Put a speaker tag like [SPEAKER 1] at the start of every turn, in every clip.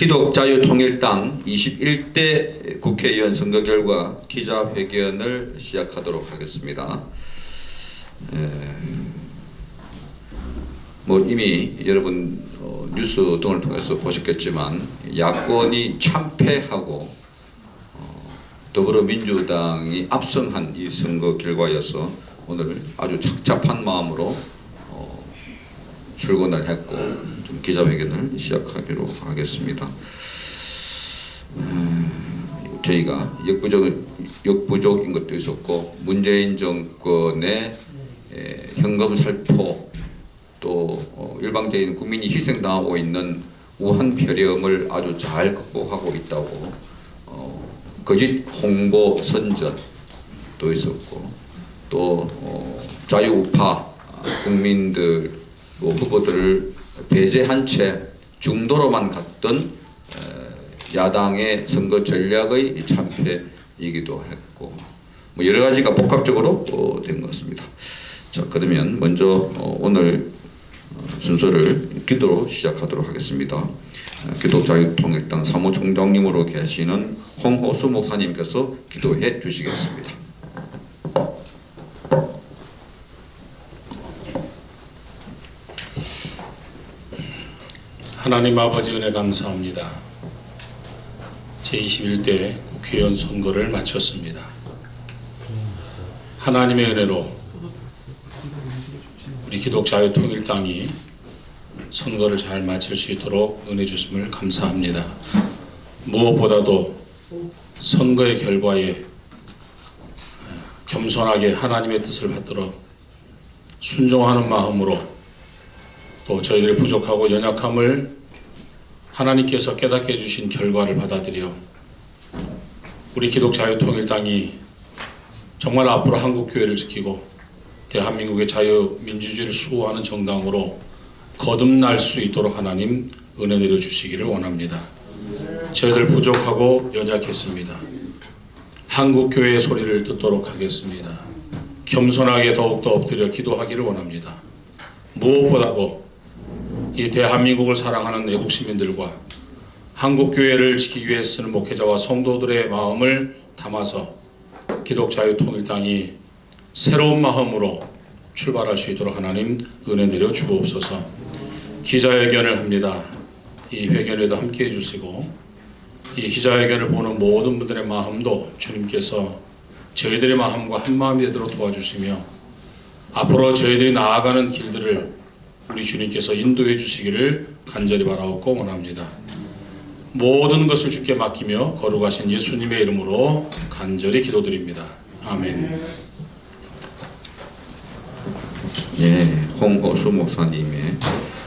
[SPEAKER 1] 기독자유통일당 21대 국회의원 선거 결과 기자회견을 시작하도록 하겠습니다. 에, 뭐 이미 여러분 어, 뉴스 등을 통해서 보셨겠지만 야권이 참패하고 어, 더불어민주당이 압승한 이 선거 결과여서 오늘 아주 착잡한 마음으로 어, 출근을 했고 좀 기자회견을 시작하기로 하겠습니다. 음, 저희가 역부족 역부족인 것도 있었고 문재인 정권의 에, 현금 살포 또 어, 일방적인 국민이 희생당하고 있는 우한 폐렴을 아주 잘 극복하고 있다고 어, 거짓 홍보 선전도 있었고 또 어, 자유우파 국민들 뭐 후보들을 배제한 채 중도로만 갔던 에, 야당의 선거 전략의 참패이기도 했고 뭐 여러 가지가 복합적으로 어, 된것 같습니다. 자 그러면 먼저 어, 오늘 어, 순서를 기도로 시작하도록 하겠습니다. 어, 기독자유통일당 사무총장님으로 계시는 홍호수 목사님께서 기도해 주시겠습니다.
[SPEAKER 2] 하나님 아버지 은혜 감사합니다. 제21대 국회의원 선거를 마쳤습니다. 하나님의 은혜로 우리 기독자유통일당이 선거를 잘 마칠 수 있도록 은혜 주심을 감사합니다. 무엇보다도 선거의 결과에 겸손하게 하나님의 뜻을 받들어 순종하는 마음으로 또 저희들의 부족하고 연약함을 하나님께서 깨닫게 해주신 결과를 받아들여 우리 기독자유통일당이 정말 앞으로 한국교회를 지키고 대한민국의 자유민주주의를 수호하는 정당으로 거듭날 수 있도록 하나님 은혜 내려 주시기를 원합니다. 저희들 부족하고 연약했습니다. 한국교회의 소리를 듣도록 하겠습니다. 겸손하게 더욱더 엎드려 기도하기를 원합니다. 무엇보다도 이 대한민국을 사랑하는 애국 시민들과 한국 교회를 지키기 위해 쓰는 목회자와 성도들의 마음을 담아서 기독자유통일당이 새로운 마음으로 출발할 수 있도록 하나님 은혜 내려 주옵소서. 기자회견을 합니다. 이 회견에도 함께 해주시고 이 기자회견을 보는 모든 분들의 마음도 주님께서 저희들의 마음과 한 마음이 되도록 도와주시며 앞으로 저희들이 나아가는 길들을 우리 주님께서 인도해 주시기를 간절히 바라옵고 원합니다. 모든 것을 주께 맡기며 거룩하신 예수님의 이름으로 간절히 기도드립니다. 아멘.
[SPEAKER 1] 예, 홍호수 목사님의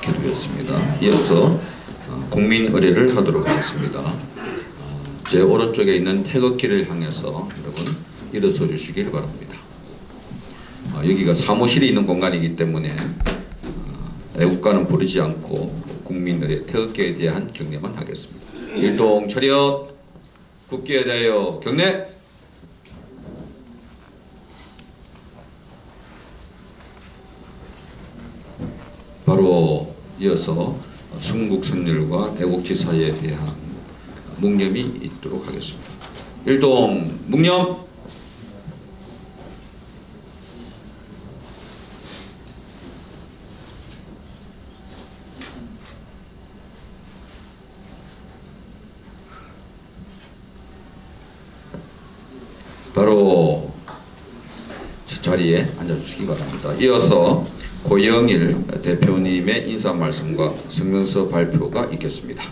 [SPEAKER 1] 기도였습니다. 이어서 어, 국민 의례를 하도록 하겠습니다. 어, 제 오른쪽에 있는 태극기를 향해서 여러분 일어서 주시길 바랍니다. 어, 여기가 사무실이 있는 공간이기 때문에 어, 애국가는 부르지 않고 국민들의 태극기에 대한 경례만 하겠습니다. 일동 차렷 국기에 대하여 경례 바로 이어서 순국선열과 애국지사에 대한 묵념이 있도록 하겠습니다. 일동 묵념 바로 자리에 앉아 주시기 바랍니다. 이어서 고영일 대표님의 인사 말씀과 성명서 발표가 있겠습니다.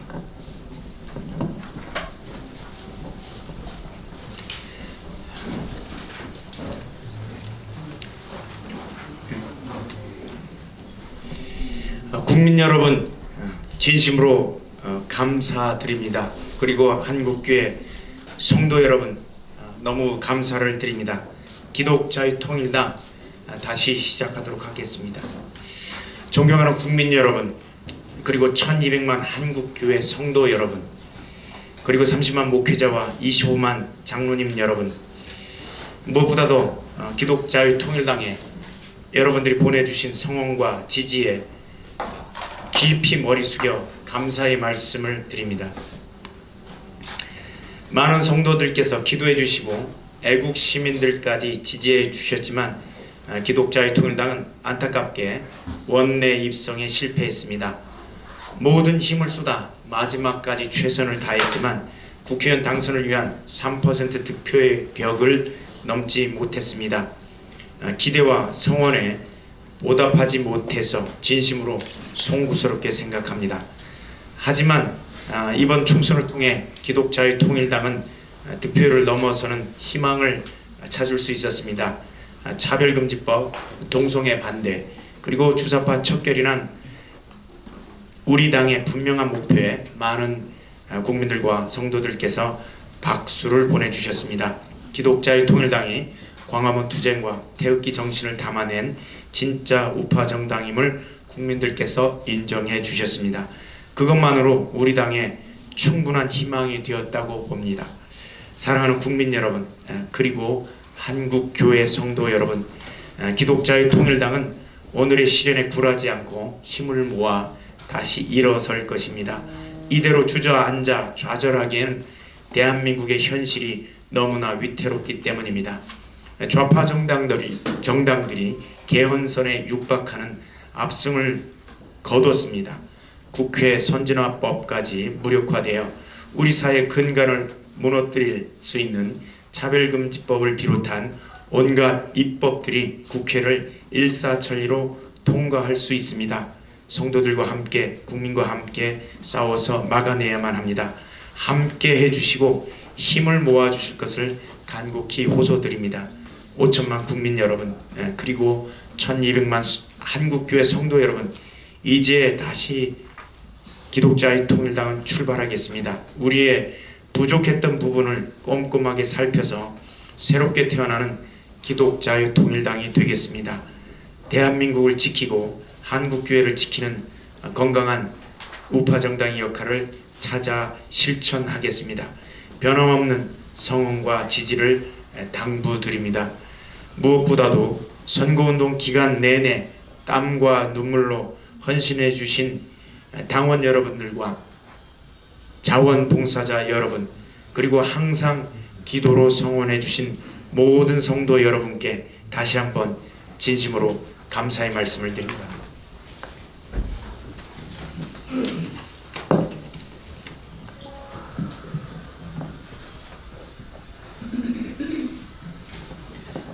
[SPEAKER 3] 어, 국민 여러분 어, 진심으로 어, 감사드립니다. 그리고 한국교회 성도 여러분 어, 너무 감사를 드립니다. 기독자유통일당 어, 다시 시작하도록 하겠습니다. 존경하는 국민 여러분 그리고 1200만 한국교회 성도 여러분 그리고 30만 목회자와 25만 장로님 여러분 무엇보다도 어, 기독자유통일당에 여러분들이 보내주신 성원과 지지에 깊이 머리 숙여 감사의 말씀을 드립니다. 많은 성도들께서 기도해 주시고 애국 시민들까지 지지해 주셨지만 아, 기독자의 통일당은 안타깝게 원내 입성에 실패했습니다. 모든 힘을 쏟아 마지막까지 최선을 다했지만 국회의원 당선을 위한 3% 득표의 벽을 넘지 못했습니다. 아, 기대와 성원에 보답하지 못해서 진심으로 송구스럽게 생각합니다. 하지만 아, 이번 총선을 통해 기독자의 통일당은 아, 득표율을 넘어서는 희망을 찾을 수 있었습니다. 아, 차별금지법, 동성애 반대, 그리고 주사파 척결이란 우리 당의 분명한 목표에 많은 아, 국민들과 성도들께서 박수를 보내주셨습니다. 기독자의 통일당이 광화문 투쟁과 태극기 정신을 담아낸 진짜 우파 정당임을 국민들께서 인정해 주셨습니다. 그것만으로 우리 당에 충분한 희망이 되었다고 봅니다. 사랑하는 국민 여러분, 에, 그리고 한국 교회 성도 여러분, 에, 기독자의 통일당은 오늘의 시련에 굴하지 않고 힘을 모아 다시 일어설 것입니다. 이대로 주저앉아 좌절하기에는 대한민국의 현실이 너무나 위태롭기 때문입니다. 좌파 정당들이 정당들이 개헌선에 육박하는 압승을 거뒀습니다. 국회 선진화법까지 무력화되어 우리 사회 근간을 무너뜨릴 수 있는 차별금지법을 비롯한 온갖 입법들이 국회를 일사천리로 통과할 수 있습니다. 성도들과 함께 국민과 함께 싸워서 막아내야만 합니다. 함께 해주시고 힘을 모아주실 것을 간곡히 호소드립니다. 5천만 국민 여러분 예, 그리고 1200만 한국교회 성도 여러분 이제 다시 기독자의 통일당은 출발하겠습니다. 우리의 부족했던 부분을 꼼꼼하게 살펴서 새롭게 태어나는 기독자의 통일당이 되겠습니다. 대한민국을 지키고 한국교회를 지키는 건강한 우파 정당의 역할을 찾아 실천하겠습니다. 변함없는 성원과 지지를 당부드립니다. 무엇보다도 선거운동 기간 내내 땀과 눈물로 헌신해 주신 당원 여러분들과 자원봉사자 여러분 그리고 항상 기도로 성원해 주신 모든 성도 여러분께 다시 한번 진심으로 감사의 말씀을 드립니다.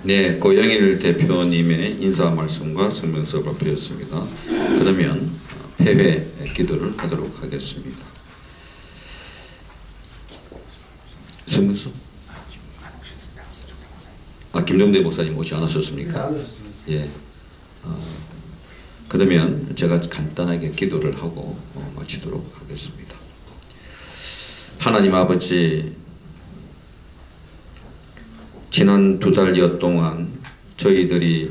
[SPEAKER 1] 네, 고영일 대표님의 인사 말씀과 성명서 발표였습니다. 그러면 폐회 기도를 하도록 하겠습니다. 성명서? 아, 김종대 목사님 오지 않으셨습니까? 예. 어, 그러면 제가 간단하게 기도를 하고 어, 마치도록 하겠습니다. 하나님 아버지, 지난 두 달여 동안 저희들이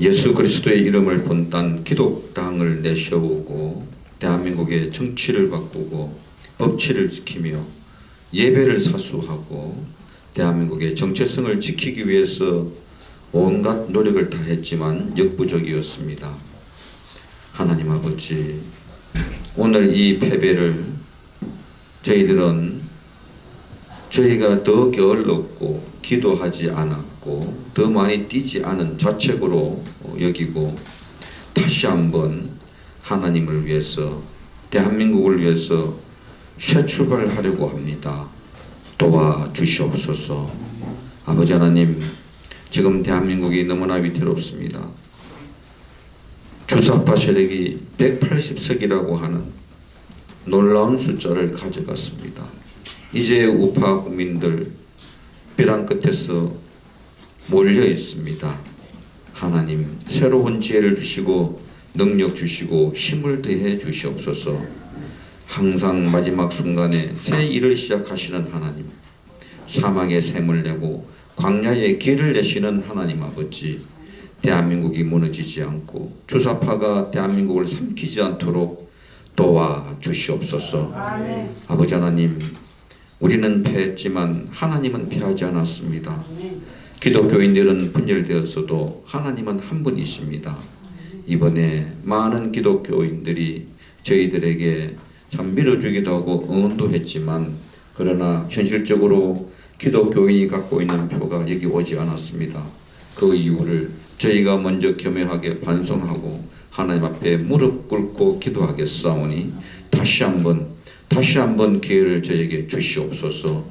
[SPEAKER 1] 예수 그리스도의 이름을 본딴 기독당을 내세우고 대한민국의 정치를 바꾸고 법치를 지키며 예배를 사수하고 대한민국의 정체성을 지키기 위해서 온갖 노력을 다했지만 역부족이었습니다. 하나님 아버지, 오늘 이 패배를 저희들은 저희가 더 게을렀고 기도하지 않았고 더 많이 뛰지 않은 자책으로 어, 여기고 다시 한번 하나님을 위해서 대한민국을 위해서 새 출발하려고 합니다. 도와주시옵소서. 아버지 하나님, 지금 대한민국이 너무나 위태롭습니다. 주사파 세력이 180석이라고 하는 놀라운 숫자를 가져갔습니다. 이제 우파 국민들 벼랑 끝에서 몰려 있습니다. 하나님 새로운 지혜를 주시고 능력 주시고 힘을 더해 주시옵소서. 항상 마지막 순간에 새 일을 시작하시는 하나님, 사망의 샘을 내고 광야의 길을 내시는 하나님 아버지, 대한민국이 무너지지 않고 주사파가 대한민국을 삼키지 않도록 도와 주시옵소서. 아버지 하나님, 우리는 패했지만 하나님은 패하지 않았습니다. 기독교인들은 분열되었어도 하나님은 한 분이십니다. 이번에 많은 기독교인들이 저희들에게 참 밀어주기도 하고 응원도 했지만 그러나 현실적으로 기독교인이 갖고 있는 표가 여기 오지 않았습니다. 그 이유를 저희가 먼저 겸허하게 반성하고 하나님 앞에 무릎 꿇고 기도하겠사오니 다시 한번 다시 한번 기회를 저에게 주시옵소서.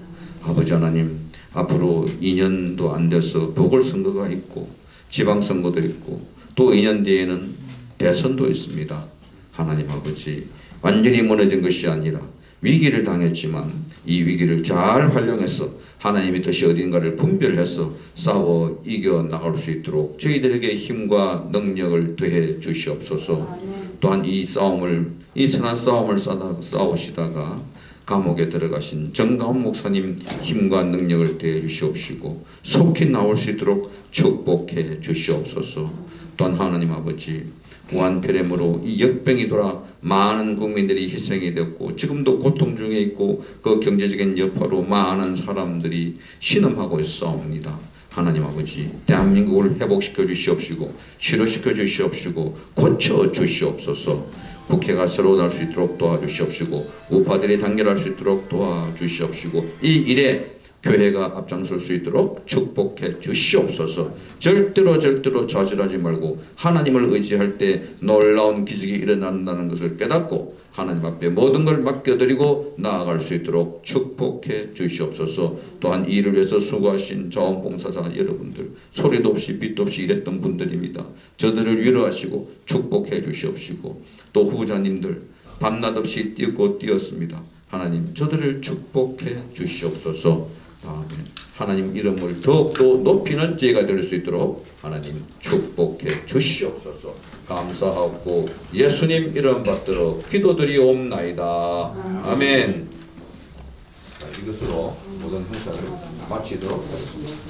[SPEAKER 1] 아버지 하나님 앞으로 2년도 안 돼서 보궐선거가 있고 지방선거도 있고 또 2년 뒤에는 대선도 있습니다. 하나님 아버지 완전히 무너진 것이 아니라 위기를 당했지만 이 위기를 잘 활용해서 하나님의 뜻이 어딘가를 분별해서 싸워 이겨 나갈 수 있도록 저희들에게 힘과 능력을 더해 주시옵소서. 또한 이 싸움을 이 선한 싸움을 싸다, 싸우시다가 감옥에 들어가신 정가훈 목사님 힘과 능력을 더해 주시옵시고 속히 나올 수 있도록 축복해 주시옵소서. 또한 하나님 아버지 무한폐렴으로 이 역병이 돌아 많은 국민들이 희생이 됐고 지금도 고통 중에 있고 그 경제적인 여파로 많은 사람들이 신음하고 있사옵니다. 하나님 아버지 대한민국을 회복시켜 주시옵시고 치료시켜 주시옵시고 고쳐 주시옵소서 국회가 새로 날수 있도록 도와주시옵시고 우파들이 단결할 수 있도록 도와주시옵시고 이 일에 교회가 앞장설 수 있도록 축복해 주시옵소서. 절대로 절대로 좌절하지 말고 하나님을 의지할 때 놀라운 기적이 일어난다는 것을 깨닫고 하나님 앞에 모든 걸 맡겨드리고 나아갈 수 있도록 축복해 주시옵소서. 또한 이 일을 위해서 수고하신 자원봉사자 여러분들 소리도 없이 빛도 없이 일했던 분들입니다. 저들을 위로하시고 축복해 주시옵시고 또 후자님들 밤낮 없이 뛰고 뛰었습니다. 하나님 저들을 축복해 주시옵소서. 다음에 하나님 이름을 더욱더 높이는 죄가 될 수 있도록 하나님 축복해 주시옵소서. 감사하고 예수님 이름 받들어 기도드리옵나이다. 아멘. 자, 이것으로 모든 행사를 마치도록 하겠습니다.